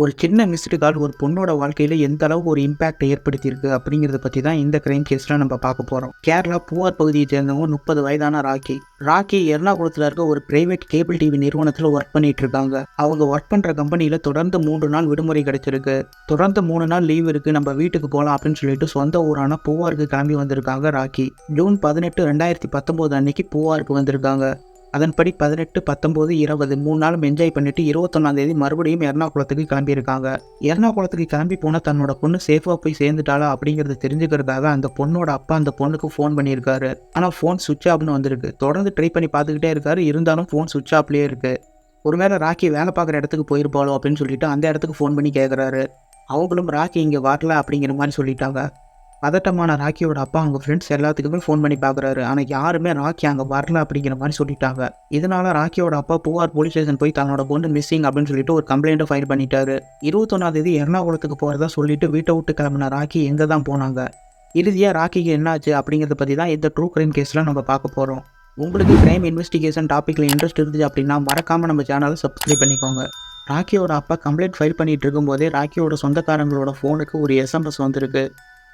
ஒரு சின்ன missed call ஒரு பொண்ணோட வாழ்க்கையில் எந்த அளவுக்கு ஒரு இம்பாக்ட் ஏற்படுத்தியிருக்கு அப்படிங்கிறத பற்றி தான் இந்த கிரைம் கேஸில் நம்ம பார்க்க போகிறோம் கேரளா பூவார் பகுதியை சேர்ந்தவங்க முப்பது வயதான ராக்கி. ராக்கி எர்ணாகுளத்தில் இருக்க ஒரு பிரைவேட் கேபிள் டிவி நிறுவனத்தில் ஒர்க் பண்ணிட்டு இருக்காங்க. அவங்க ஒர்க் பண்ணுற கம்பெனியில் தொடர்ந்து மூன்று நாள் விடுமுறை கிடைச்சிருக்கு. தொடர்ந்து மூணு நாள் லீவ் இருக்குது நம்ம வீட்டுக்கு போகலாம் அப்படின்னு சொல்லிட்டு சொந்த ஊரான பூவாருக்கு கிளம்பி வந்திருக்காங்க ராக்கி. ஜூன் பதினெட்டு ரெண்டாயிரத்தி பத்தொம்போது அன்னைக்கு பூவாருக்கு வந்திருக்காங்க. அதன்படி பதினெட்டு பத்தொம்போது இருபது மூணு நாளும் என்ஜாய் பண்ணிட்டு இருபத்தொன்னாம் தேதி மறுபடியும் எர்ணாகுளத்துக்கு கிளம்பியிருக்காங்க. எர்ணாகுளத்துக்கு கிளம்பி போனால் தன்னோட பொண்ணு சேஃபாக போய் சேர்ந்துட்டாளா அப்படிங்கிறத தெரிஞ்சுக்கிறதாக அந்த பொண்ணோட அப்பா அந்த பொண்ணுக்கு ஃபோன் பண்ணியிருக்காரு. ஆனால் ஃபோன் சுவிட்ச் ஆஃப்னு வந்திருக்கு. தொடர்ந்து ட்ரை பண்ணி பார்த்துக்கிட்டே இருக்காரு. இருந்தாலும் ஃபோன் சுவிட்ச் ஆஃப்லேயே இருக்கு. ஒருவேளை ராக்கி வேலை பார்க்குற இடத்துக்கு போயிருப்பாளோ அப்படின்னு சொல்லிட்டு அந்த இடத்துக்கு ஃபோன் பண்ணி கேட்குறாரு அவங்களும் ராக்கி இங்கே வரல அப்படிங்கிற மாதிரி சொல்லிட்டாங்க. பதட்டமான ராக்கியோட அப்பா அவங்க ஃப்ரெண்ட்ஸ் எல்லாத்துக்குமே ஃபோன் பண்ணி பார்க்குறாரு ஆனால் யாருமே ராக்கி அங்கே வரல அப்படிங்கிற மாதிரி சொல்லிட்டாங்க. இதனால ராக்கியோட அப்பா புகார் போலீஸ் ஸ்டேஷன் போய் தன்னோட பொண்ணு மிஸ்ஸிங் அப்படின்னு சொல்லிட்டு ஒரு கம்ப்ளைண்ட்டை ஃபைல் பண்ணிட்டாரு. இருபத்தொன்னாம் எர்ணாகுளத்துக்கு போகிறதா சொல்லிட்டு வீட்டை விட்டு கிளம்பின ராக்கி எங்கே தான் போனாங்க? இறுதியாக ராக்கிக்கு என்னாச்சு அப்படிங்கிறத பற்றி தான் இந்த ட்ரூ கிரைம் கேஸில் நம்ம பார்க்க போகிறோம் உங்களுக்கு கிரைம் இன்வெஸ்டிகேஷன் டாப்பிக்கில் இன்ட்ரெஸ்ட் இருந்துச்சு அப்படின்னா மறக்காமல் நம்ம சேனலை சப்ஸ்கிரைப் பண்ணிக்கோங்க. ராக்கியோட அப்பா கம்ப்ளைண்ட் ஃபைல் பண்ணிட்டு இருக்கும்போதே ராக்கியோட சொந்தக்காரங்களோட ஃபோனுக்கு ஒரு எஸ்எம்எஸ் வந்திருக்கு.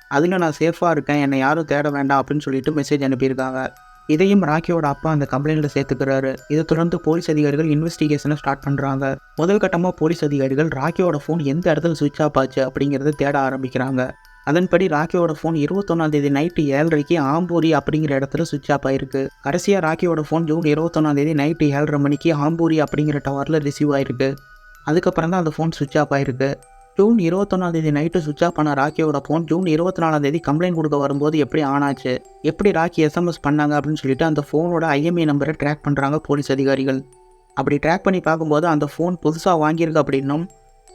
அதில் நான் சேஃபாக இருக்கேன் என்னை யாரும் தேட வேண்டாம் அப்படின்னு சொல்லிட்டு மெசேஜ் அனுப்பியிருக்காங்க. இதையும் ராக்கியோட அப்பா அந்த கம்ப்ளைண்ட்டில் சேர்த்துக்கிறாரு. இதை தொடர்ந்து போலீஸ் அதிகாரிகள் இன்வெஸ்டிகேஷனை ஸ்டார்ட் பண்ணுறாங்க முதல் கட்டமாக போலீஸ் அதிகாரிகள் ராக்கியோட ஃபோன் எந்த இடத்துல சுவிட்ச் ஆஃப் ஆச்சு அப்படிங்கிறத தேட ஆரம்பிக்கிறாங்க. அதன்படி ராக்கியோட ஃபோன் இருபத்தொன்னாந்தேதி நைட்டு ஏழரைக்கு ஆம்பூரி அப்படிங்கிற இடத்துல சுவிட்ச் ஆஃப் ஆயிருக்கு. கடைசியாக ராக்கியோட ஃபோன் ஜூன் இருபத்தொன்னாந்தேதி நைட்டு ஏழரை மணிக்கு ஆம்பூரி அப்படிங்கிற டவரில் ரிசீவ் ஆயிருக்கு. அதுக்கப்புறம் தான் அந்த ஃபோன் சுவிட்ச் ஆஃப் ஆயிருக்கு. ஜூன் இருபத்தொன்னாம் தேதி நைட்டு சுவிட்ச் ஆஃப் பண்ண ராக்கியோட ஃபோன் ஜூன் இருபத்தி நாலாம் தேதி கம்ப்ளைண்ட் கொடுக்க வரும்போது எப்படி ஆன் ஆச்சு? எப்படி ராக்கி எஸ்எம்எஸ் பண்ணாங்க அப்படின்னு சொல்லிட்டு அந்த ஃபோனோட ஐஎம்ஐ நம்பரை ட்ராக் பண்ணுறாங்க போலீஸ் அதிகாரிகள். அப்படி ட்ராக் பண்ணி பார்க்கும்போது அந்த ஃபோன் புதுசாக வாங்கியிருக்கு அப்படின்னும்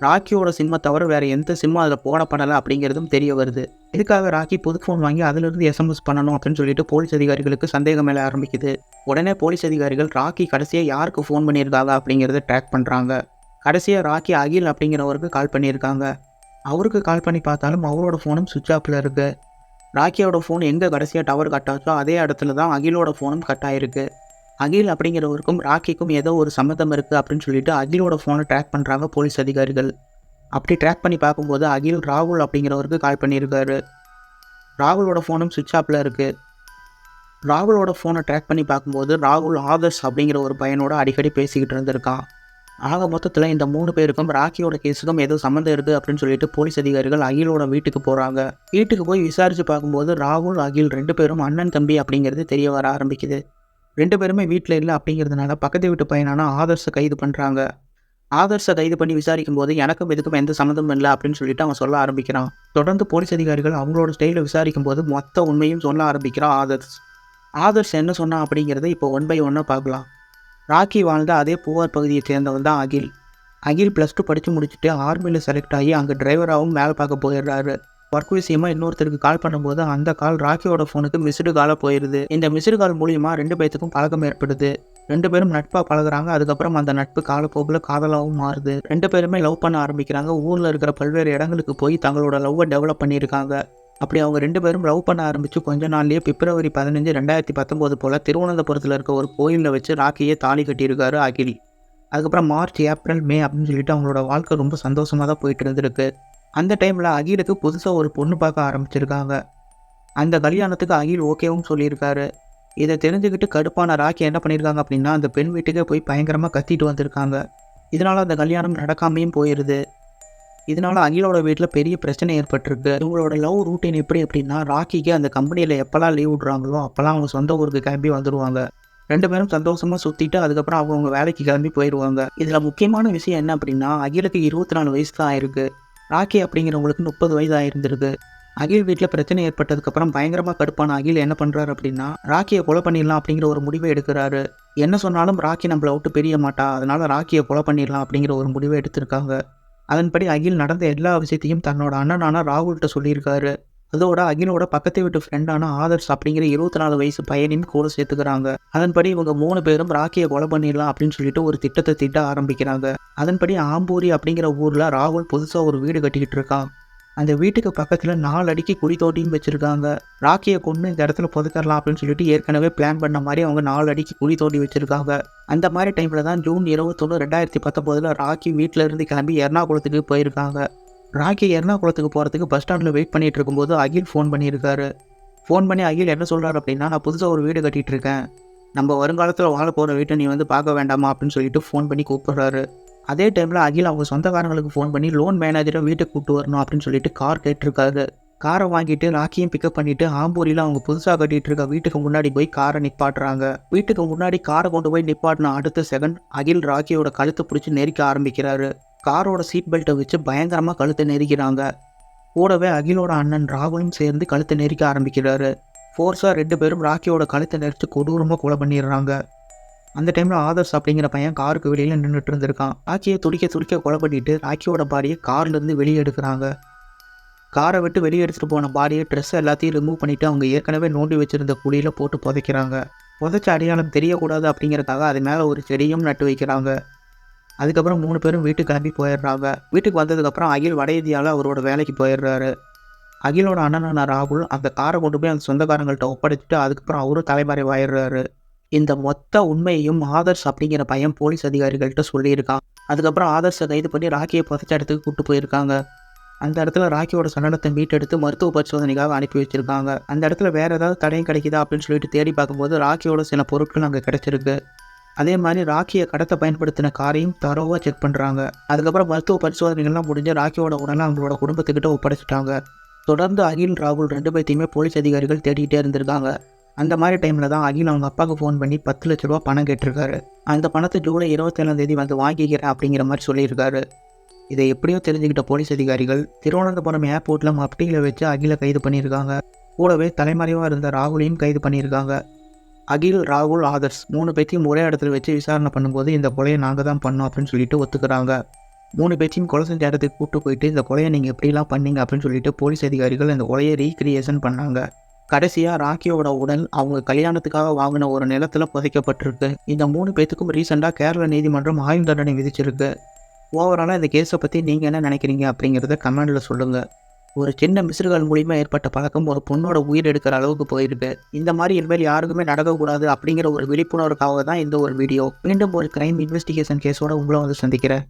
ராக்கியோட சிம்மை தவிர வேறு எந்த சிம்மும் அதில் போடப்படலை அப்படிங்கிறதும் தெரிய வருது. இதுக்காக ராக்கி புது ஃபோன் வாங்கி அதிலிருந்து எஸ்எம்எஸ் பண்ணணும் அப்படின்னு சொல்லிட்டு போலீஸ் அதிகாரிகளுக்கு சந்தேகம் மேலே ஆரம்பிக்குது. உடனே போலீஸ் அதிகாரிகள் ராக்கி கடைசியாக யாருக்கு ஃபோன் பண்ணியிருக்காங்க அப்படிங்கிறத ட்ராக் பண்ணுறாங்க கடைசியாக ராக்கி அகில் அப்படிங்கிறவருக்கு கால் பண்ணியிருக்காங்க. அவருக்கு கால் பண்ணி பார்த்தாலும் அவரோட ஃபோனும் சுவிட்ச் ஆஃபில் இருக்குது ராக்கியோட ஃபோன் எங்கே கடைசியாக டவர் கட் ஆச்சோ அதே இடத்துல தான் அகிலோட ஃபோனும் கட் ஆகிருக்கு அகில் அப்படிங்கிறவருக்கும் ராக்கிக்கும் ஏதோ ஒரு சம்மந்தம் இருக்குது அப்படின்னு சொல்லிட்டு அகிலோட ஃபோனை ட்ராக் பண்ணுறாங்க போலீஸ் அதிகாரிகள். அப்படி ட்ராக் பண்ணி பார்க்கும்போது அகில் ராகுல் அப்படிங்கிறவருக்கு கால் பண்ணியிருக்காரு. ராகுலோட ஃபோனும் சுவிட்ச் ஆஃபில் இருக்குது ராகுலோட ஃபோனை ட்ராக் பண்ணி பார்க்கும்போது ராகுல் ஆதர்ஸ் அப்படிங்கிற ஒரு பையனோட அடிக்கடி பேசிக்கிட்டு இருந்திருக்கான். ஆக மொத்தத்தில் இந்த மூணு பேருக்கும் ராக்கியோட கேஸுக்கும் ஏதோ சம்மந்தம் இருக்குது அப்படின்னு சொல்லிட்டு போலீஸ் அதிகாரிகள் அகிலோட வீட்டுக்கு போகிறாங்க வீட்டுக்கு போய் விசாரித்து பார்க்கும்போது ராகுல் அகில் ரெண்டு பேரும் அண்ணன் தம்பி அப்படிங்கிறது தெரிய வர ஆரம்பிக்குது. ரெண்டு பேருமே வீட்டில் இல்லை அப்படிங்கிறதுனால பக்கத்து வீட்டு பையனான ஆதர்ஸை கைது பண்ணுறாங்க ஆதர்ஸை கைது பண்ணி விசாரிக்கும் போது எனக்கும் இதுக்கும் எந்த சம்மந்தமும் இல்லை அப்படின்னு சொல்லிட்டு அவன் சொல்ல ஆரம்பிக்கிறான். தொடர்ந்து போலீஸ் அதிகாரிகள் அவங்களோட ஸ்டைலில் விசாரிக்கும் போது மொத்த உண்மையும் சொல்ல ஆரம்பிக்கிறான் ஆதர்ஸ் ஆதர்ஸ் என்ன சொன்னான் அப்படிங்கிறத இப்போ ஒன் பை ஒன்னாக பார்க்கலாம். ராக்கி வாழ்ந்த அதே பூவார் பகுதியை சேர்ந்தவன் தான் அகில். அகில் ப்ளஸ் டூ படித்து முடிச்சுட்டு ஆர்மியில் செலக்ட் ஆகி அங்கே டிரைவராகவும் வேலை பார்க்க போயிடுறாரு. ஒர்க் விஷயமா இன்னொருத்தருக்கு கால் பண்ணும்போது அந்த கால் ராக்கியோட ஃபோனுக்கு மிஸ்டு காலாக போயிடுது இந்த மிஸ்டு கால் மூலியமா ரெண்டு பேர்த்துக்கும் பழக்கம் ஏற்படுது. ரெண்டு பேரும் நட்பாக பழகுறாங்க. அதுக்கப்புறம் அந்த நட்பு காலப்போக்கில் காதலாகவும் மாறுது. ரெண்டு பேருமே லவ் பண்ண ஆரம்பிக்கிறாங்க. ஊரில் இருக்கிற பல்வேறு இடங்களுக்கு போய் தங்களோட லவ்வை டெவலப் பண்ணியிருக்காங்க. அப்படி அவங்க ரெண்டு பேரும் லவ் பண்ண ஆரம்பித்து கொஞ்ச நாள்லேயே பிப்ரவரி பதினஞ்சு ரெண்டாயிரத்தி பத்தொம்போது போல் திருவனந்தபுரத்தில் இருக்க ஒரு கோயிலில் வச்சு ராக்கியே தாலி கட்டியிருக்காரு அகில். அதுக்கப்புறம் மார்ச் ஏப்ரல் மே அப்படின்னு சொல்லிட்டு அவங்களோட வாழ்க்கை ரொம்ப சந்தோஷமாக தான் போயிட்டு இருந்திருக்கு. அந்த டைமில் அகிலுக்கு புதுசாக ஒரு பொண்ணு பார்க்க ஆரம்பிச்சிருக்காங்க. அந்த கல்யாணத்துக்கு அகில் ஓகேவும் சொல்லியிருக்காரு. இதை தெரிஞ்சுக்கிட்டு கடுப்பான ராக்கி என்ன பண்ணியிருக்காங்க அப்படின்னா அந்த பெண் வீட்டுக்கே போய் பயங்கரமாக கத்திட்டு வந்திருக்காங்க. இதனால் அந்த கல்யாணம் நடக்காமையும் போயிடுது இதனால் அகிலோட வீட்டில் பெரிய பிரச்சனை ஏற்பட்டிருக்கு. இவங்களோட லவ் ரூட்டீன் எப்படி அப்படின்னா ராக்கிக்கு அந்த கம்பெனியில் எப்போல்லாம் லீவ் விடுறாங்களோ அப்போல்லாம் அவங்க சொந்த ஊருக்கு கிளம்பி வந்துடுவாங்க ரெண்டு பேரும் சந்தோஷமாக சுற்றிட்டு அதுக்கப்புறம் அவங்க வேலைக்கு கிளம்பி போயிடுவாங்க இதில் முக்கியமான விஷயம் என்ன அப்படின்னா அகிலுக்கு இருபத்தி நாலு வயசு தான் ஆயிருக்கு. ராக்கி அப்படிங்கிறவங்களுக்கு முப்பது வயது ஆயிருந்திருக்கு. அகில் வீட்டில் பிரச்சனை ஏற்பட்டதுக்கப்புறம் பயங்கரமாக கடுப்பான அகில் என்ன பண்ணுறாரு அப்படின்னா ராக்கியை கொலை பண்ணிடலாம் அப்படிங்கிற ஒரு முடிவை எடுக்கிறாரு. என்ன சொன்னாலும் ராக்கி நம்மளை விட்டு பெரிய மாட்டா. அதனால ராக்கியை கொலை பண்ணிடலாம் அப்படிங்கிற ஒரு முடிவை எடுத்திருக்காங்க. அதன்படி அகில் நடந்த எல்லா விஷயத்தையும் தன்னோட அண்ணனான ராகுல்கிட்ட சொல்லியிருக்காரு. அதோட அகிலோட பக்கத்து வீட்டு ஃப்ரெண்டான ஆதர்ஸ் அப்படிங்கிற இருபத்தி நாலு வயசு பையனையும் கூட சேர்த்துக்கிறாங்க. அதன்படி இவங்க மூணு பேரும் ராக்கியை கொலை பண்ணிடலாம் அப்படின்னு சொல்லிட்டு ஒரு திட்டத்தை திட்ட ஆரம்பிக்கிறாங்க. அதன்படி ஆம்பூரி அப்படிங்கிற ஊரில் ராகுல் புதுசாக ஒரு வீடு கட்டிக்கிட்டு இருக்கான். அந்த வீட்டுக்கு பக்கத்தில் நாலு அடிக்கு குழி தோண்டியும் வச்சுருக்காங்க. ராக்கியை கொண்டு இந்த இடத்துல புதைக்கரலாம் அப்படின்னு சொல்லிட்டு ஏற்கனவே பிளான் பண்ண மாதிரி அவங்க நாலு அடிக்கு குழி தோண்டி வச்சுருக்காங்க. அந்த மாதிரி டைமில் தான் ஜூன் இருபத்தொன்று ரெண்டாயிரத்தி பத்தொம்போதில் ராக்கி வீட்டில் இருந்து கிளம்பி எர்ணாகுளத்துக்கு போயிருக்காங்க. ராக்கி எர்ணாகுளத்துக்கு போகிறதுக்கு பஸ் ஸ்டாண்டில் வெயிட் பண்ணிகிட்டு இருக்கும்போது அகில் ஃபோன் பண்ணியிருக்காரு. ஃபோன் பண்ணி அகில் என்ன சொல்கிறாரு அப்படின்னா நான் புதுசாக ஒரு வீடு கட்டிகிட்டு இருக்கேன். நம்ம வருங்காலத்தில் வாழ போகிற வீட்டை நீ வந்து பார்க்க வேண்டாமா? அப்படின்னு சொல்லிட்டு ஃபோன் பண்ணி கூப்பிட்றாரு. அதே டைமில் அகில் அவங்க சொந்தக்காரங்களுக்கு ஃபோன் பண்ணி லோன் மேனேஜரை வீட்டுக்கு கூப்பிட்டு வரணும் அப்படின்னு சொல்லிட்டு கார் கேட்டிருக்காரு. காரை வாங்கிட்டு ராக்கியும் பிக்கப் பண்ணிட்டு ஆம்பூரியில் அவங்க புதுசாக கட்டிட்டு இருக்க வீட்டுக்கு முன்னாடி போய் காரை நிப்பாட்டுறாங்க. வீட்டுக்கு முன்னாடி காரை கொண்டு போய் நிப்பாட்டின அடுத்த செகண்ட் அகில் ராக்கியோட கழுத்தை பிடிச்சி நெரிக்க ஆரம்பிக்கிறாரு. காரோட சீட் பெல்ட்டை வச்சு பயங்கரமாக கழுத்தை நெரிக்கிறாங்க. கூடவே அகிலோட அண்ணன் ராகுலும் சேர்ந்து கழுத்தை நெரிக்க ஆரம்பிக்கிறாரு. ஃபோர்ஸாக ரெண்டு பேரும் ராக்கியோட கழுத்தை நெரிச்சு கொடூரமாக கொலை பண்ணிடுறாங்க. அந்த டைமில் ஆதர்ஸ் அப்படிங்கிற பையன் காருக்கு வெளியில் நின்றுட்டு இருந்திருக்கான். ராக்கியை துடிக்க துடிக்க கொலை பண்ணிட்டு ராக்கியோட பாடியை கார்லேருந்து வெளியே எடுக்கிறாங்க. காரை விட்டு வெளியே எடுத்துகிட்டு போன பாடியை ட்ரெஸ் எல்லாத்தையும் ரிமூவ் பண்ணிவிட்டு அவங்க ஏற்கனவே நோண்டி வச்சுருந்த குழியில் போட்டு புதைக்கிறாங்க. புதைச்ச அடையாளம் தெரியக்கூடாது அப்படிங்கிறதுக்காக அது மேலே ஒரு செடியும் நட்டு வைக்கிறாங்க. அதுக்கப்புறம் மூணு பேரும் வீட்டுக்கு கிளம்பி போயிடுறாங்க. வீட்டுக்கு வந்ததுக்கப்புறம் அகில் வடையதியால் இந்தியாவில் அவரோட வேலைக்கு போயிடுறாரு. அகிலோட அண்ணனான ராகுல் அந்த காரை கொண்டு போய் அந்த சொந்தக்காரங்கள்ட்ட ஒப்படைச்சிட்டு அதுக்கப்புறம் அவரும் தலைமறைவாயிடுறாரு. இந்த மொத்த உண்மையையும் ஆதர்ஸ் அப்படிங்கிற பையன் போலீஸ் அதிகாரிகள்கிட்ட சொல்லியிருக்கான் அதுக்கப்புறம் ஆதர்ஸை கைது பண்ணி ராக்கியை புதைச்ச இடத்துக்கு கூப்பிட்டு போயிருக்காங்க. அந்த இடத்துல ராக்கியோட சடலத்தை மீட்டெடுத்து மருத்துவ பரிசோதனைக்காக அனுப்பி வச்சிருக்காங்க. அந்த இடத்துல வேற ஏதாவது தடையும் கிடைக்குதா அப்படின்னு சொல்லிட்டு தேடி பார்க்கும்போது ராக்கியோட சில பொருட்கள் அங்கே கிடைச்சிருக்கு. அதே மாதிரி ராக்கியை கடத்த பயன்படுத்தின காரையும் தரோவாக செக் பண்ணுறாங்க அதுக்கப்புறம் மருத்துவ பரிசோதனைகள்லாம் முடிஞ்சு ராக்கியோட உடலை அவங்களோட குடும்பத்துக்கிட்ட ஒப்படைச்சிட்டாங்க. தொடர்ந்து அகில் ராகுல் ரெண்டு பேர்த்தையுமே போலீஸ் அதிகாரிகள் தேடிக்கிட்டே இருந்திருக்காங்க. அந்த மாதிரி டைமில் தான் அகில் அவங்க அப்பாவுக்கு ஃபோன் பண்ணி பத்து லட்ச ரூபா பணம் கேட்டிருக்காரு. அந்த பணத்தை ஜூலை இருபத்தேழாம் தேதி வந்து வாங்கிக்கிறேன் அப்படிங்கிற மாதிரி சொல்லியிருக்காரு. இதை எப்படியோ தெரிஞ்சுக்கிட்ட போலீஸ் அதிகாரிகள் திருவனந்தபுரம் ஏர்போர்ட்டில் மப்டியில் வச்சு அகிலை கைது பண்ணியிருக்காங்க. கூடவே தலைமறைவாக இருந்த ராகுலையும் கைது பண்ணியிருக்காங்க. அகில் ராகுல் ஆதர்ஸ் மூணு பேத்தையும் ஒரே இடத்துல வச்சு விசாரணை பண்ணும்போது இந்த கொலையை நாங்கள் தான் பண்ணோம் அப்படின்னு சொல்லிட்டு ஒத்துக்கிறாங்க. மூணு பேத்தையும் கொலை செஞ்ச இடத்துக்கு கூப்பிட்டு போயிட்டு இந்த கொலையை நீங்கள் எப்படிலாம் பண்ணீங்க? அப்படின்னு சொல்லிட்டு போலீஸ் அதிகாரிகள் இந்த கொலையை ரீக்ரியேஷன் பண்ணாங்க. கடைசியாக ராக்கியோட உடல் அவங்க கல்யாணத்துக்காக வாங்கின ஒரு நிலத்தில் புதைக்கப்பட்டிருக்கு. இந்த மூணு பேத்துக்கும் ரீசெண்டாக கேரள நீதிமன்றம் ஆயுள் தண்டனை விதிச்சிருக்கு. ஓவராலாக இந்த கேஸை பற்றி நீங்கள் என்ன நினைக்கிறீங்க அப்படிங்கிறத கமெண்டில் சொல்லுங்கள் ஒரு சின்ன மிஸ்ருகள் மூலிமா ஏற்பட்ட பழக்கம் ஒரு பொண்ணோட உயிர் எடுக்கிற அளவுக்கு போயிருக்கு. இந்த மாதிரி இனிமேல் யாருக்குமே நடக்கக்கூடாது அப்படிங்கிற ஒரு விழிப்புணர்வுக்காக தான் இந்த ஒரு வீடியோ மீண்டும் ஒரு கிரைம் இன்வெஸ்டிகேஷன் கேஸோட உங்களை வந்து சந்திக்கிறேன்.